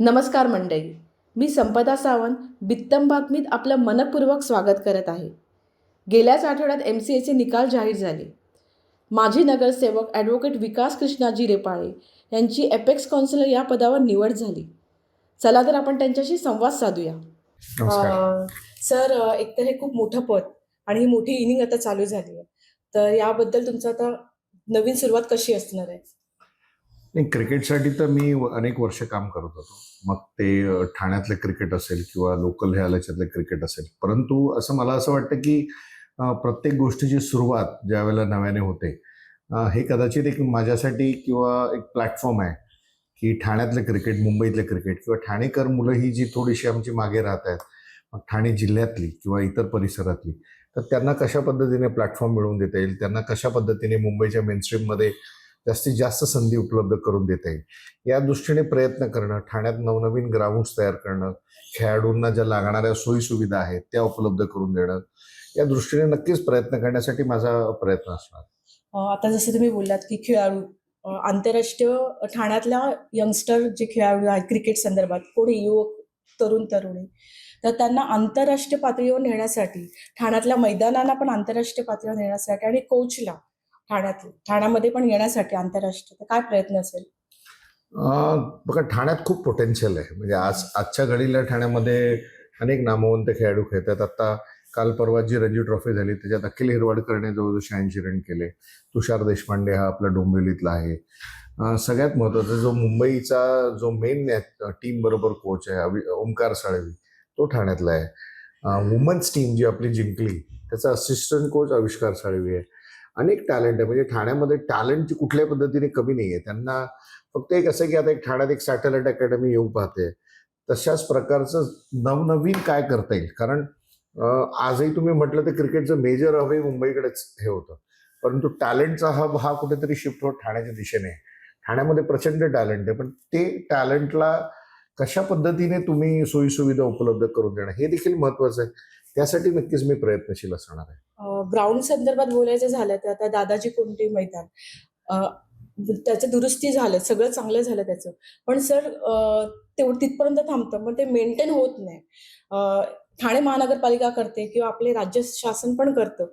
नमस्कार मंडळी. मी संपदा सावंत बित्तम बातमीत आपलं मनपूर्वक स्वागत करत आहे. गेल्याच आठवड्यात एम सी एचे निकाल जाहीर झाले. माजी नगरसेवक ॲडव्होकेट विकास कृष्णाजी रेपाळे यांची एपेक्स काउन्सिलर या पदावर निवड झाली. चला तर आपण त्यांच्याशी संवाद साधूया. सर एकतर हे खूप मोठं पद आणि ही मोठी इनिंग आता चालू झाली आहे. तर याबद्दल तुमचं आता नवीन सुरुवात कशी असणार आहे? नाही क्रिकेटसाठी तर मी व- अनेक वर्ष काम करत होतो. मग ते ठाण्यातलं क्रिकेट असेल किंवा लोकल ह्याच्यातलं क्रिकेट असेल. परंतु असं मला असं वाटतं की प्रत्येक गोष्टीची सुरुवात ज्या वेळेला नव्याने होते हे कदाचित एक माझ्यासाठी किंवा एक प्लॅटफॉर्म आहे की ठाण्यातलं क्रिकेट मुंबईतलं क्रिकेट किंवा ठाणेकर मुलं ही जी थोडीशी आमची मागे राहत आहेत मग ठाणे जिल्ह्यातली किंवा इतर परिसरातली तर त्यांना कशा पद्धतीने प्लॅटफॉर्म मिळवून देता येईल? त्यांना कशा पद्धतीने मुंबईच्या मेनस्ट्रीममध्ये जास्तीत जास्त संधी उपलब्ध करून देता येईल. या दृष्टीने प्रयत्न करणं ठाण्यात नवनवीन ग्राउंड्स तयार करणं खेळाडूंना ज्या लागणाऱ्या सोयीसुविधा आहेत त्या उपलब्ध करून देणं या दृष्टीने नक्कीच प्रयत्न करण्यासाठी माझा प्रयत्न असणार. आता जसं तुम्ही बोललात की खेळाडू आंतरराष्ट्रीय ठाण्यातल्या यंगस्टर जे खेळाडू आहेत क्रिकेट संदर्भात कोणी युवक तरुण तरुणी. तर त्यांना आंतरराष्ट्रीय पातळीवर नेण्यासाठी ठाण्यातल्या मैदानाला पण आंतरराष्ट्रीय पातळीवर नेण्यासाठी आणि कोचला ठाण्यात ठाण्यामध्ये पण येण्यासाठी आंतरराष्ट्रीय काय प्रयत्न असेल? बघा ठाण्यात खूप पोटेन्शियल आहे. म्हणजे आज आजच्या घडीला ठाण्यामध्ये अनेक नामवंत खेळाडू खेळतात. आता काल परवा जी रणजी ट्रॉफी झाली त्याच्यात अखिल हिरवाडकरने जवळजवळ शहाऐंशी रन केले. तुषार देशपांडे हा आपला डोंबिवलीतला आहे. सगळ्यात महत्त्वाचा जो मुंबईचा जो मेन टीम बरोबर कोच आहे ओंकार साळवी तो ठाण्यातला आहे. वुमन्स टीम जी आपली जिंकली त्याचा असिस्टंट कोच आविष्कार साळवी आहे. अनेक टॅलेंट आहे. म्हणजे ठाण्यामध्ये टॅलेंटची कुठल्याही पद्धतीने कमी नाही आहे त्यांना फक्त एक असं की आता एक ठाण्यात एक सॅटेलाइट अकॅडमी येऊ पाहते. तशाच प्रकारचं नवनवीन काय करता येईल? कारण आजही तुम्ही म्हटलं तर क्रिकेटचं मेजर हवे मुंबईकडेच हे होतं. परंतु टॅलेंटचा हब हा कुठेतरी शिफ्ट होत ठाण्याच्या दिशेने. आहे ठाण्यामध्ये प्रचंड टॅलेंट आहे. पण ते टॅलेंटला कशा पद्धतीने तुम्ही सोयीसुविधा उपलब्ध करून देणं हे देखील महत्वाचं आहे. त्यासाठी नक्कीच मी प्रयत्नशील असणार आहे. ग्राउंड संदर्भात बोलायचं झालं तर आता दादाजी कोणते मैदान? त्याचं दुरुस्ती झालं सगळं चांगलं झालं त्याचं. पण सर तेवढं तिथपर्यंत थांबतं पण ते मेंटेन होत नाही. ठाणे महानगरपालिका करते किंवा आपले राज्य शासन पण करतं.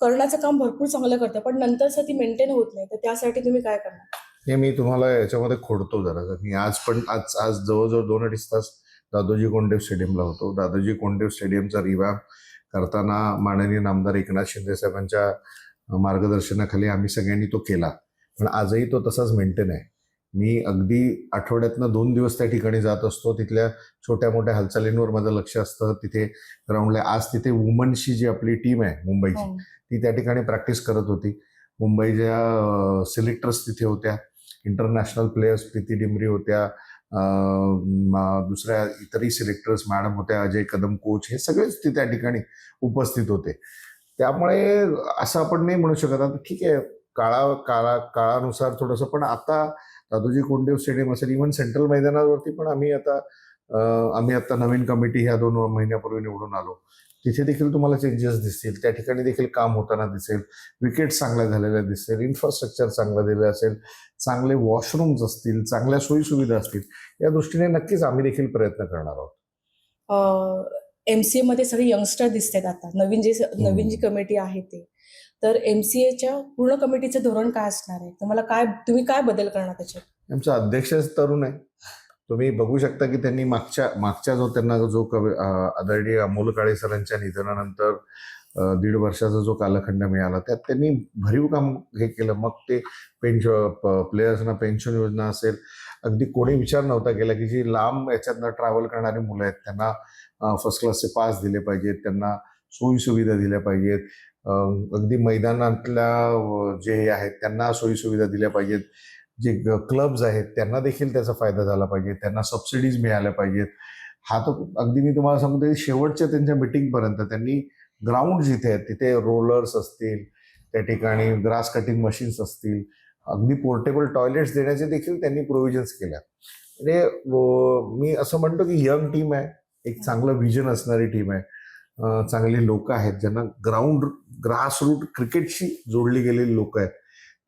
करण्याचं काम भरपूर चांगलं करतं पण नंतरचं ती मेंटेन होत नाही तर त्यासाठी तुम्ही काय करणार? हे मी तुम्हाला याच्यामध्ये खोडतो जरा. मी आज पण आज आज जवळजवळ दोन अडीच तास दादोजी कोंडदेव स्टेडियमला होतो. दादोजी कोंडदेव स्टेडियमचा रिवॅम्प करताना माननीय नामदार एकनाथ शिंदे साहेबांच्या मार्गदर्शनाखाली आम्ही सगळ्यांनी तो केला. पण आजही तो तसाच मेंटेन आहे. मी अगदी आठवड्यातनं दोन दिवस त्या ठिकाणी जात असतो. तिथल्या छोट्या मोठ्या हालचालींवर माझं लक्ष असतं. तिथे ग्राउंडला आज तिथे वुमनची जी आपली टीम आहे मुंबईची ती त्या ठिकाणी प्रॅक्टिस करत होती. मुंबईच्या सिलेक्टर्स तिथे होत्या. इंटरनॅशनल प्लेयर्स प्रीती डिमरी होत्या. दुसऱ्या इतरही सिलेक्टर्स मॅडम होत्या अजय कदम कोच हे सगळेच ते त्या ठिकाणी उपस्थित होते. त्यामुळे असं आपण नाही म्हणू शकत. आता ठीक आहे काळा काळा काळानुसार थोडंसं पण आता दादोजी कोंडदेव स्टेडियम असेल इव्हन सेंट्रल मैदानावरती पण आम्ही आता आम्ही आता नवीन कमिटी ह्या दोन महिन्यापूर्वी निवडून आलो. तिथे देखील तुम्हाला चेंजेस दिसतील. त्या ठिकाणी देखील काम होताना दिसेल. विकेट चांगल्या झालेल्या दिसेल. इन्फ्रास्ट्रक्चर चांगलं दिलं असेल. चांगले वॉशरूम्स असतील. चांगल्या सोयीसुविधा असतील. या दृष्टीने नक्कीच आम्ही देखील प्रयत्न करणार आहोत. एम सी मध्ये सगळे यंगस्टर दिसत आहेत आता. नवीन जे नवीन जी कमिटी आहे ते. तर एम सी एच्या पूर्ण कमिटीचं धोरण काय असणार आहे? तुम्हाला काय तुम्ही काय बदल करणार त्याच्यात? आमचा अध्यक्षच तरुण आहे. तुम्ही बघू शकता की त्यांनी मागच्या मागच्या जो त्यांना जो कवी आदरणीय अमोल काळे सरांच्या निधनानंतर दीड वर्षाचा जो कालखंड मिळाला त्यात त्यांनी भरीव काम हे केलं. मग ते पेन्शन प्लेयर्सना पेन्शन योजना असेल अगदी कोणी विचार नव्हता केला की जी लांब याच्यातनं ट्रॅव्हल करणारी मुलं आहेत त्यांना फर्स्ट क्लासचे पास दिले पाहिजेत त्यांना सोयीसुविधा दिल्या पाहिजेत. अगदी मैदानातल्या जे हे आहेत त्यांना सोयीसुविधा दिल्या पाहिजेत. जे क्लब्ज आहेत त्यांना देखील त्याचा फायदा झाला पाहिजे. त्यांना सबसिडीज मिळाल्या पाहिजेत. हा तर अगदी मी तुम्हाला सांगतो शेवटच्या त्यांच्या मिटिंगपर्यंत त्यांनी ग्राउंड जिथे आहेत तिथे रोलर्स असतील त्या ठिकाणी ग्रास कटिंग मशीन्स असतील अगदी पोर्टेबल टॉयलेट्स देण्याचे देखील त्यांनी प्रोव्हिजन्स केल्या म्हणजे व- मी असं म्हणतो की यंग टीम आहे एक चांगलं व्हिजन असणारी टीम आहे. चांगली लोक आहेत ज्यांना ग्राउंड ग्रासरूट क्रिकेटशी जोडली गेलेली लोक आहेत.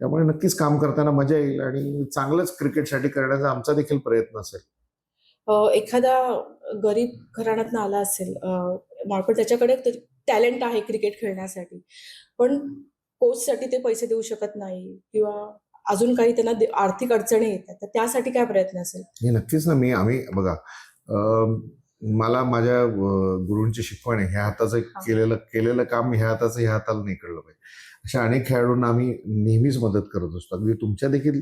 त्यामुळे नक्कीच काम करताना मजा येईल आणि चांगलंच क्रिकेटसाठी करण्याचा आमचा देखील प्रयत्न असेल. एखादा गरीब घराण्यातनं आला असेल अ, मा- पण त्याच्याकडे टॅलेंट आहे क्रिकेट खेळण्यासाठी. पण कोचसाठी ते पैसे देऊ शकत नाही किंवा अजून काही त्यांना आर्थिक अडचणी येतात तर त्यासाठी काय प्रयत्न असेल? हे नक्कीच ना मी आम्ही बघा मला माझ्या गुरूंची शिकवण आहे. ह्या हाताचं. केलेलं केलेलं काम ह्या हाताचं ह्या हाताला नाही कळलं पाहिजे. अशा अनेक खेळाडूंना आम्ही नेहमीच मदत करत असतो. अगदी तुमच्या देखील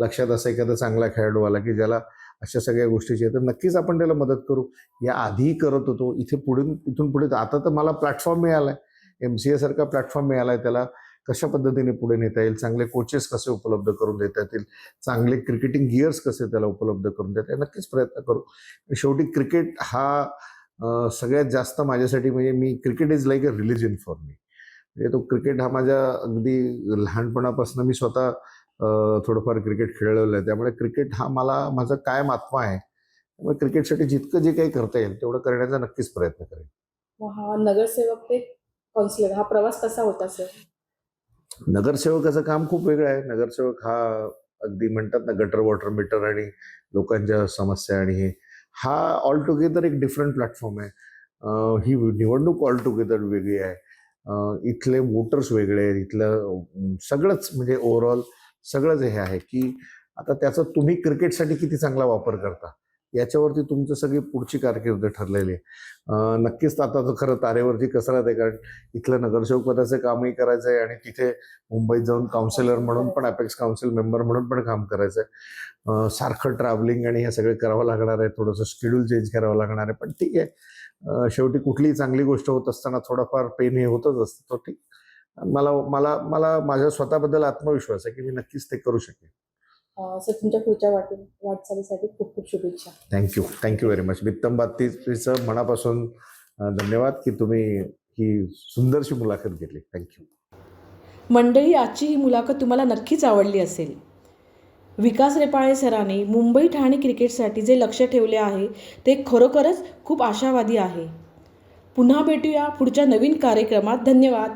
लक्षात असं एखादा चांगला खेळाडू आला की ज्याला अशा सगळ्या गोष्टीची आहे तर नक्कीच आपण त्याला मदत करू. या आधी करत होतो. इथे पुढे इथून पुढे आता तर मला प्लॅटफॉर्म मिळालाय. एम सी ए सारखा प्लॅटफॉर्म मिळालाय त्याला. कशा पद्धतीने पुढे नेता येईल चांगले कोचेस कसे उपलब्ध करून देता येतील चांगले क्रिकेटिंग गिअर्स कसे त्याला उपलब्ध करून देता येईल नक्कीच प्रयत्न करू. शेवटी क्रिकेट हा सगळ्यात जास्त माझ्यासाठी म्हणजे मी cricket is like a religion for me म्हणजे तो क्रिकेट हा माझ्या अगदी लहानपणापासून मी स्वतः थोडंफार क्रिकेट खेळलेलं आहे. त्यामुळे क्रिकेट हा मला माझा कायम आत्मा आहे. त्यामुळे क्रिकेटसाठी जितकं जे काही करता येईल तेवढं करण्याचा नक्कीच प्रयत्न करेन. मग हा नगरसेवक ते कौन्सिलर हा प्रवास कसा होता सर नगरसेवकाचं काम खूप वेगळं आहे. नगरसेवक हा अगदी म्हणतात ना गटर वॉटर मीटर आणि लोकांच्या समस्या आणि हे. हा ऑल टुगेदर एक डिफरंट प्लॅटफॉर्म आहे. ही निवडणूक ऑल टुगेदर वेगळी आहे. इथले वोटर्स वेगळे आहेत. इथलं सगळंच म्हणजे ओव्हरऑल सगळंच हे आहे की आता त्याचा तुम्ही क्रिकेटसाठी किती चांगला वापर करता? याच्यावरती तुमचं सगळी पुढची कारकीर्द ठरलेली आहे. नक्कीच आता तर खरं तारेवरची कसरत आहे कारण इथलं नगरसेवक पदाचं कामही करायचं आहे आणि तिथे मुंबईत जाऊन काउन्सिलर म्हणून पण अपेक्स काउन्सिल मेंबर म्हणून पण काम करायचं आहे सारखं ट्रॅव्हलिंग आणि हे सगळे करावं लागणार आहे थोडंसं शेड्यूल चेंज करावं लागणार आहे पण ठीक आहे. शेवटी कुठलीही चांगली गोष्ट होत असताना थोडाफार पेन हे होतच असतं तो ठीक. मला मला मला माझ्या स्वतःबद्दल आत्मविश्वास आहे की मी नक्कीच ते करू शकेन. सर तुमच्या पुढच्या वाट वाटचालीसाठी खूप खूप शुभेच्छा. Thank you thank you very much बित्तम बात्तीचं मनापासून धन्यवाद की तुम्ही ही सुंदरशी मुलाखत घेतली. थँक्यू मंडळी आजची ही मुलाखत तुम्हाला नक्कीच आवडली असेल. विकास रेपाळे सरांनी मुंबई ठाणे क्रिकेटसाठी जे लक्ष ठेवले आहे ते खरोखरच खूप आशावादी आहे. पुन्हा भेटूया पुढच्या नवीन कार्यक्रमात. धन्यवाद.